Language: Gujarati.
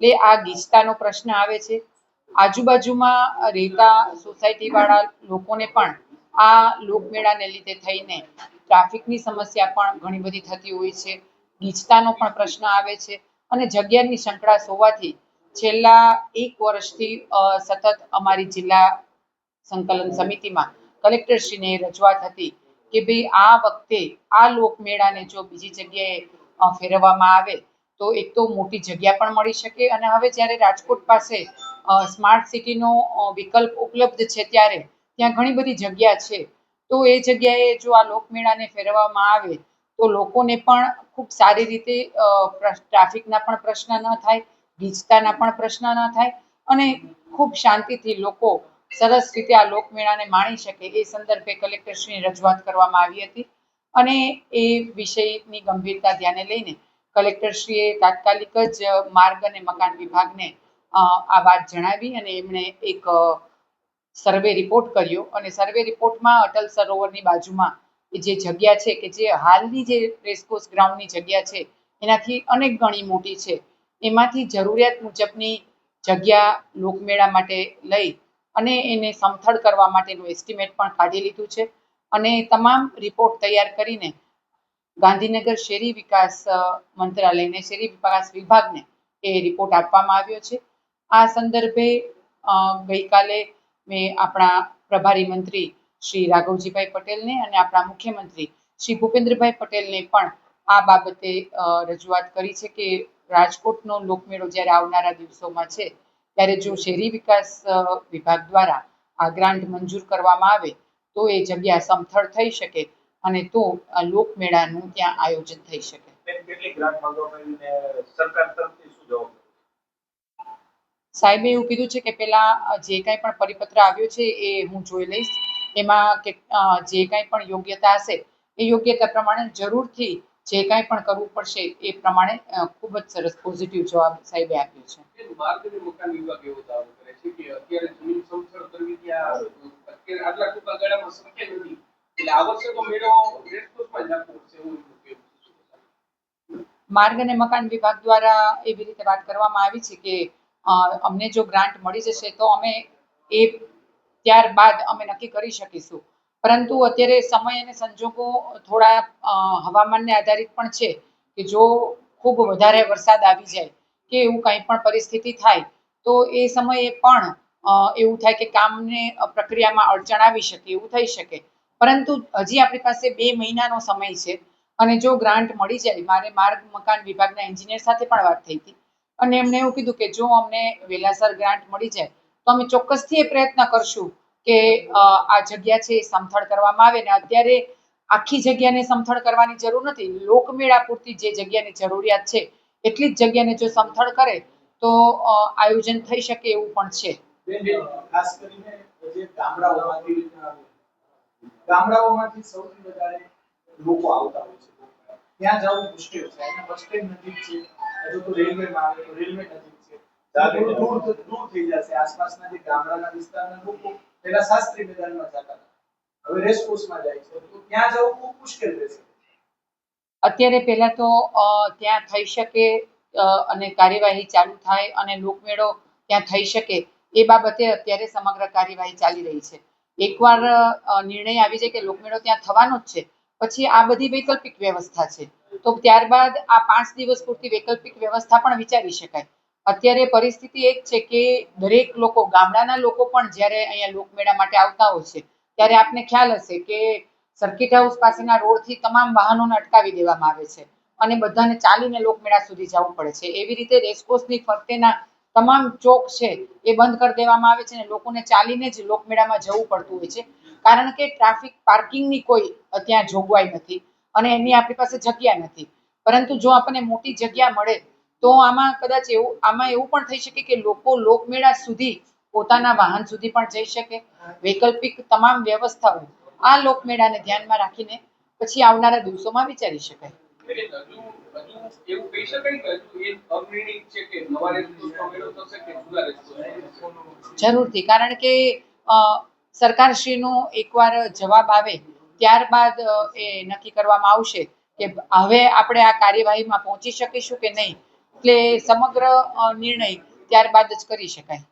એટલે આ ગીચતાનો પ્રશ્ન આવે છે. આજુબાજુમાં રહેતા સોસાયટી વાળા લોકોને પણ આ લોકમેળાને લીધે થઈને ટ્રાફિકની સમસ્યા પણ ઘણી બધી થતી હોય છે. ગીચતાનો પણ પ્રશ્ન આવે છે અને જગ્યાની સંકળાશ હોવાથી છેલ્લા એક વર્ષથી સતત અમારી જિલ્લા સંકલન સમિતિમાં કલેક્ટરશ્રીને રજૂઆત હતી કે ભાઈ આ વખતે આ લોકમેળાને જો બીજી જગ્યાએ ફેરવવામાં આવે તો એક તો મોટી જગ્યા પણ મળી શકે અને હવે જ્યારે રાજકોટ પાસે સ્માર્ટ સિટીનો વિકલ્પ ઉપલબ્ધ છે ત્યારે ત્યાં ઘણી બધી જગ્યા છે. તો એ જગ્યાએ જો આ લોકમેળાને ફેરવવામાં આવે, તો લોકોને પણ ખૂબ સારી રીતે ટ્રાફિકના પણ પ્રશ્ન ન થાય, ગીચતાના પણ પ્રશ્ન ન થાય અને ખૂબ શાંતિથી લોકો સરસ રીતે આ લોકમેળાને માણી શકે એ સંદર્ભે કલેક્ટરશ્રીની રજૂઆત કરવામાં આવી હતી. અને એ વિષયની ગંભીરતા ધ્યાને લઈને કલેક્ટરશ્રીએ તાત્કાલિક જ માર્ગ અને મકાન વિભાગને આ વાત જણાવી અને એમણે એક સર્વે રિપોર્ટ કર્યો અને સર્વે રિપોર્ટમાં અટલ સરોવરની બાજુમાં જે જગ્યા છે કે જે હાલની જે રેસકોર્સ ગ્રાઉન્ડની જગ્યા છે, એનાથી અનેક ગણી મોટી છે. એમાંથી જરૂરિયાત મુજબની જગ્યા લોકમેળા માટે લઈ અને એને સમથળ કરવા માટેનું એસ્ટિમેટ પણ કાઢી લીધું છે અને તમામ રિપોર્ટ તૈયાર કરીને ગાંધીનગર શહેરી વિકાસ મંત્રાલયને શહેરી વિકાસ વિભાગને એ રિપોર્ટ આપવામાં આવ્યો છે. આ સંદર્ભે ગઈકાલે મેં આપણા પ્રભારી મંત્રી શ્રી રાઘવજીભાઈ પટેલને અને આપણા મુખ્યમંત્રી શ્રી ભૂપેન્દ્રભાઈ પટેલને પણ આ બાબતે રજૂઆત કરી છે કે રાજકોટનો લોકમેળો જ્યારે આવનારા દિવસોમાં છે, ત્યારે જો શહેરી વિકાસ વિભાગ દ્વારા આ ગ્રાન્ટ મંજૂર કરવામાં આવે, તો એ જગ્યા સમથળ થઈ શકે. અને તો આ લોકમેળાનું ત્યાં આયોજન થઈ શકે. સાહેબે એવું કીધું છે કે પેલા જે કાંઈ પણ પરિપત્ર આવ્યો છે એ હું જોઈ લઈશ. એમાં કે જે કાંઈ પણ યોગ્યતા હશે એ યોગ્યતા પ્રમાણે જરૂરથી જે કાંઈ પણ કરવું પડશે એ પ્રમાણે ખૂબ જ સરસ પોઝિટિવ જવાબ સાહેબે આપ્યો છે. માર્ગ અને મકાન વિભાગ એવો દાવો કરે છે કે અત્યારે જમીન સમથળ કરવી ત્યાં અત્યારે આટલા ટૂંકા ગાળામાં શક્ય નથી. માર્ગ અને મકાન વિભાગ દ્વારા એવી રીતે વાત કરવામાં આવી છે કે અમને જો ગ્રાન્ટ મળી જશે તો અમે એ ત્યારબાદ અમે નક્કી કરી શકીશું. પરંતુ અત્યારે સમય અને સંજોગો થોડા હવામાનને આધારિત પણ છે કે જો ખૂબ વધારે વરસાદ આવી જાય કે એવું કંઈ પણ પરિસ્થિતિ થાય, તો એ સમયે પણ એવું થાય કે કામને પ્રક્રિયામાં અડચણ આવી શકે, એવું થઈ શકે. પરંતુ હજી આપણી પાસે બે મહિનાનો સમય છે અને જો ગ્રાન્ટ મળી જાય, મારે માર્ગ, મકાન વિભાગના એન્જિનિયર સાથે પણ વાત થઈ હતી. અને એમણે એવું કીધું કે જો અમને વેલાસર ગ્રાન્ટ મળી જાય, તો અમે ચોક્કસથી એ પ્રયત્ન કરશું કે આ જગ્યા છે એ સમથળ કરવામાં આવે. ને અત્યારે આખી જગ્યાને સમથળ કરવાની જરૂર નથી. લોકમેળા પૂરતી જે જગ્યાની જરૂરિયાત છે, એટલી જ જગ્યાને જો સમથળ કરે, તો આયોજન થઈ શકે એવું પણ છે. ખાસ કરીને જે ગામડાઓમાંથી ગામડાઓમાંથી સૌથી વધારે લોકો આવતા હોય છે. ત્યાં જવું મુશ્કેલ છે. અને બસ સ્ટેન્ડ નજીક છે. હજુ તો રેલવે માં આવે તો રેલવે નજીક છે. દૂર દૂર થઈ જશે. આસપાસના જે ગામડાના વિસ્તારના લોકો પેલા શાસ્ત્રી મેદાનમાં જતા હતા. હવે રેસકોર્સમાં જાય છે. તો ત્યાં જવું ખૂબ મુશ્કેલ રહેશે. અત્યારે પહેલા તો અ, ત્યાં થઈ શકે અને કાર્યવાહી ચાલુ થાય અને લોકમેળો ત્યાં થઈ શકે. એ બાબતે અત્યારે સમગ્ર કાર્યવાહી ચાલી રહી છે. એકવાર નિર્ણય આવી જાય કે લોકમેળો ત્યાં થવાનો જ છે, પછી આ બધી વૈકલ્પિક વ્યવસ્થા છે. તો ત્યારબાદ આ પાંચ દિવસ પૂરતી વૈકલ્પિક વ્યવસ્થા પણ વિચારી શકાય. અત્યારે પરિસ્થિતિ એક છે કે દરેક લોકો, ગામડાના લોકો પણ જ્યારે અહીંયા લોકમેળા માટે આવતા હોય છે, ત્યારે આપને ખ્યાલ હશે કે સર્કિટ હાઉસ પાસેના રોડથી તમામ વાહનોને અટકાવી દેવામાં આવે છે. અને બધાને ચાલીને લોકમેળા સુધી જવું પડે છે. એવી રીતે રેસકોર્સની ફરતેના તમામ ચોક છે એ બંધ કરી દેવામાં આવે છે અને લોકોને ચાલીને જ લોકમેળામાં જવું પડતું હોય છે. કારણ કે ટ્રાફિક પાર્કિંગની કોઈ ત્યાં જોગવાઈ નથી અને એની આપણી પાસે જગ્યા નથી. પરંતુ જો આપણને મોટી જગ્યા મળે, તો આમાં કદાચ એવું, આમાં એવું પણ થઈ શકે કે લોકો લોકમેળા સુધી, પોતાના વાહન સુધી પણ જઈ શકે. વૈકલ્પિક તમામ વ્યવસ્થાઓ આ લોકમેળાને ધ્યાનમાં રાખીને પછી આવનારા દિવસોમાં વિચારી શકાય. જરૂરથી કારણ કે સરકારશ્રીનો એકવાર જવાબ આવે ત્યારબાદ એ નક્કી કરવામાં આવશે કે હવે આપણે આ કાર્યવાહીમાં પહોંચી શકીશું કે નહીં. એટલે સમગ્ર નિર્ણય ત્યારબાદ જ કરી શકાય.